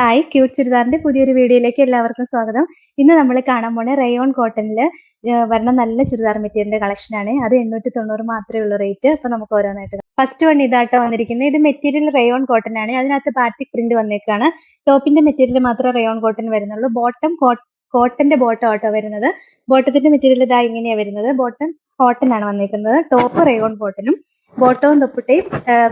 Hi cute ചുരിദാറിന്റെ പുതിയൊരു വീഡിയോയിലേക്ക് എല്ലാവർക്കും സ്വാഗതം. ഇന്ന് നമ്മൾ കാണാൻ പോണേ റയോൺ കോട്ടണിൽ വരുന്ന നല്ല ചുരിദാർ മെറ്റീരിയലിന്റെ കളക്ഷൻ ആണ്. അത് എണ്ണൂറ്റി തൊണ്ണൂറ് മാത്രമേ ഉള്ളൂ റേറ്റ് അപ്പൊ നമുക്ക് ഓരോന്നായിട്ട് ഫസ്റ്റ് വൺ ഇതാട്ടോ വന്നിരിക്കുന്നത്. ഇത് മെറ്റീരിയൽ റയോൺ കോട്ടൺ ആണ്. അതിനകത്ത് ബാറ്റിക് പ്രിന്റ് വന്നേക്കാണ്. ടോപ്പിന്റെ മെറ്റീരിയൽ മാത്രമേ റയോൺ കോട്ടൺ വരുന്നുള്ളൂ. ബോട്ടം കോട്ടന്റെ ബോട്ടം ആട്ടോ വരുന്നത്. ബോട്ടത്തിന്റെ മെറ്റീരിയൽ ഇതാ ഇങ്ങനെയാ വരുന്നത്. ബോട്ടൺ കോട്ടൺ ആണ് വന്നേക്കുന്നത്. ടോപ്പ് റയോൺ ബോട്ടനും ബോട്ടവും ദുപ്പട്ടയും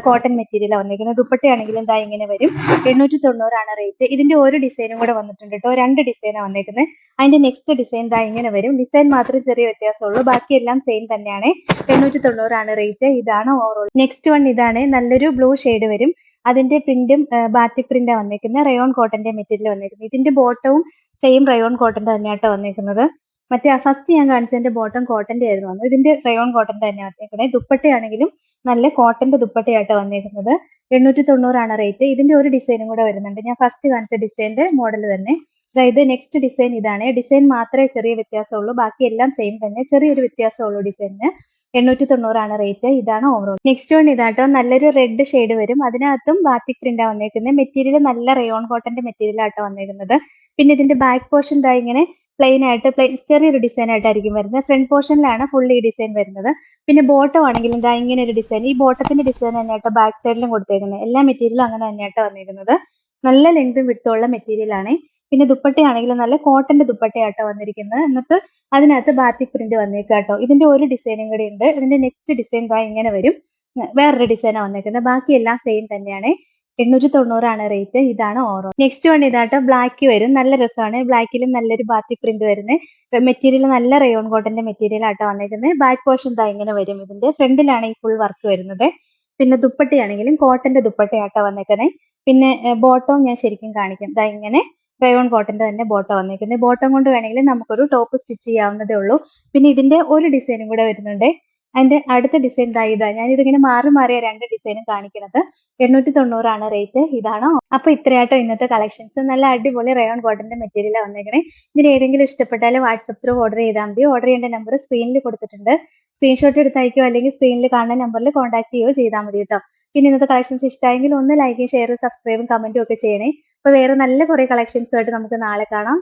കോട്ടൺ മെറ്റീരിയൽ വന്നിരിക്കുന്നത് ദുപ്പട്ടയാണെങ്കിലും ഇതാ ഇങ്ങനെ വരും. എണ്ണൂറ്റി തൊണ്ണൂറാണ് റേറ്റ് ഇതിന്റെ ഒരു ഡിസൈനും കൂടെ വന്നിട്ടുണ്ട് കേട്ടോ രണ്ട് ഡിസൈനാണ് വന്നേക്കുന്നത്. അതിന്റെ നെക്സ്റ്റ് ഡിസൈൻ ഇതാ ഇങ്ങനെ വരും. ഡിസൈൻ മാത്രം ചെറിയ വ്യത്യാസമുള്ളൂ. ബാക്കിയെല്ലാം സെയിം തന്നെയാണ്. എണ്ണൂറ്റി തൊണ്ണൂറാണ് റേറ്റ് ഇതാണ് ഓവറോൾ നെക്സ്റ്റ് വൺ ഇതാണ്. നല്ലൊരു ബ്ലൂ ഷെയ്ഡ് വരും. അതിന്റെ പ്രിന്റും ബാറ്റിക് പ്രിന്റാണ് വന്നേക്കുന്നത് റയോൺ കോട്ടന്റെ മെറ്റീരിയൽ വന്നേക്കുന്നത് ഇതിന്റെ ബോട്ടവും സെയിം റയോൺ കോട്ടന്റെ തന്നെയാട്ടോ വന്നിരിക്കുന്നത് മറ്റേ ഫസ്റ്റ് ഞാൻ കാണിച്ചതിന്റെ ബോട്ടം കോട്ടന്റെ ആയിരുന്നു വന്നത്. ഇതിന്റെ റയോൺ കോട്ടൺ തന്നെ വന്നേക്കുന്നത് ദുപ്പട്ടയാണെങ്കിലും നല്ല കോട്ടന്റെ ദുപ്പട്ടയായിട്ട് വന്നിരിക്കുന്നത് എണ്ണൂറ്റി തൊണ്ണൂറാണ് റേറ്റ് ഇതിന്റെ ഒരു ഡിസൈനും കൂടെ വരുന്നുണ്ട്. ഞാൻ ഫസ്റ്റ് കാണിച്ച ഡിസൈന്റെ മോഡൽ തന്നെ. അതായത് നെക്സ്റ്റ് ഡിസൈൻ ഇതാണ്. ഡിസൈൻ മാത്രമേ ചെറിയ വ്യത്യാസമുള്ളൂ. ബാക്കി എല്ലാം സെയിം തന്നെ. ചെറിയൊരു വ്യത്യാസമുള്ളൂ ഡിസൈനിന് എണ്ണൂറ്റി തൊണ്ണൂറാണ് റേറ്റ് ഇതാണ് ഓവറോൾ നെക്സ്റ്റ് വൺ ഇതാട്ടോ. നല്ലൊരു റെഡ് ഷെയ്ഡ് വരും. അതിനകത്തും ബാത്തി പ്രിന്റ് ആണ് വന്നേക്കുന്നത് മെറ്റീരിയൽ നല്ല റയോൺ കോട്ടന്റെ മെറ്റീരിയൽ ആട്ടോ വന്നേക്കുന്നത്. പിന്നെ ഇതിന്റെ ബാക്ക് പോർഷൻ ഇതാ ഇങ്ങനെ പ്ലെയിൻ ആയിട്ട് പ്ലെയിൻ ചെറിയൊരു ഡിസൈൻ ആയിട്ടായിരിക്കും വരുന്നത്. ഫ്രണ്ട് പോർഷനിലാണ് ഫുൾ ഈ ഡിസൈൻ വരുന്നത്. പിന്നെ ബോട്ടം ആണെങ്കിൽ ഇതാ ഇങ്ങനെ ഒരു ഡിസൈൻ ഈ ബോട്ടത്തിന്റെ ഡിസൈൻ തന്നെയായിട്ട് ബാക്ക് സൈഡിലും കൊടുത്തേക്കുന്നത് എല്ലാ മെറ്റീരിയലും അങ്ങനെ തന്നെയായിട്ട് വന്നിരുന്നത് നല്ല ലെങ്തും വിട്ടുള്ള മെറ്റീരിയൽ ആണ്. പിന്നെ ദുപ്പട്ടയാണെങ്കിലും നല്ല കോട്ടന്റെ ദുപ്പട്ടയാട്ടോ വന്നിരിക്കുന്നത്. എന്നിട്ട് അതിനകത്ത് ബാത്തിക് പ്രിന്റ് വന്നേക്കാം കേട്ടോ ഇതിന്റെ ഒരു ഡിസൈനും കൂടി ഉണ്ട്. ഇതിന്റെ നെക്സ്റ്റ് ഡിസൈൻ ഇതാ ഇങ്ങനെ വരും. വേറൊരു ഡിസൈനാണ് വന്നേക്കുന്നത്. ബാക്കി എല്ലാം സെയിം തന്നെയാണ്. എണ്ണൂറ്റി തൊണ്ണൂറാണ് റേറ്റ് ഇതാണ് ഓറോ നെക്സ്റ്റ് വൺ ഇതാട്ടോ. ബ്ലാക്ക് വരും. നല്ല രസമാണ്. ബ്ലാക്കിലും നല്ലൊരു ബാത്തിക് പ്രിന്റ് വരുന്നത് മെറ്റീരിയൽ നല്ല റയോൺ കോട്ടന്റെ മെറ്റീരിയൽ ആട്ടോ വന്നേക്കുന്നത് ബാക്ക് പോർഷൻ ഇതാ ഇങ്ങനെ വരും ഇതിന്റെ. ഫ്രണ്ടിലാണ് ഈ ഫുൾ വർക്ക് വരുന്നത്. പിന്നെ ദുപ്പട്ടയാണെങ്കിലും കോട്ടന്റെ ദുപ്പട്ടയാട്ടോ വന്നേക്കുന്നത് പിന്നെ ബോട്ടവും ഞാൻ ശരിക്കും കാണിക്കും. ദാ ഇങ്ങനെ റയോൺ കോട്ടന്റെ തന്നെ ബോട്ടം വന്നിരിക്കുന്നത് ബോട്ടം കൊണ്ട് വേണമെങ്കിൽ നമുക്കൊരു ടോപ്പ് സ്റ്റിച്ച് ചെയ്യാവുന്നതേ ഉള്ളൂ. പിന്നെ ഇതിന്റെ ഒരു ഡിസൈനും കൂടെ വരുന്നുണ്ട്. അതിന്റെ അടുത്ത ഡിസൈൻ ഇതാ ഇതാ. ഞാൻ ഇതിങ്ങനെ മാറി മാറിയ രണ്ട് ഡിസൈനും കാണിക്കുന്നത്. എണ്ണൂറ്റി തൊണ്ണൂറാണ് റേറ്റ് ഇതാണോ? അപ്പൊ ഇത്രയാട്ടോ ഇന്നത്തെ കളക്ഷൻസ് നല്ല അടിപൊളി റയോൺ കോട്ടന്റെ മെറ്റീരിയൽ വന്നേക്കണേ ഇതിൽ ഏതെങ്കിലും ഇഷ്ടപ്പെട്ടാൽ വാട്സപ്പ് ത്രൂ ഓർഡർ ചെയ്താൽ മതി. ഓർഡർ ചെയ്യേണ്ട നമ്പർ സ്ക്രീനിൽ കൊടുത്തിട്ടുണ്ട്. സ്ക്രീൻഷോട്ട് എടുത്ത് അല്ലെങ്കിൽ സ്ക്രീനിൽ കാണുന്ന നമ്പറിൽ കോൺടാക്ട് ചെയ്യുകയോ ചെയ്താൽ മതി കേട്ടോ. പിന്നെ ഇന്നത്തെ കളക്ഷൻസ് ഇഷ്ടമായെങ്കിൽ ഒന്ന് ലൈക്കും ഷെയർ സബ്സ്ക്രൈബും കമന്റും ഒക്കെ ചെയ്യണേ. അപ്പൊ വേറെ നല്ല കുറെ കളക്ഷൻസുമായിട്ട് നമുക്ക് നാളെ കാണാം.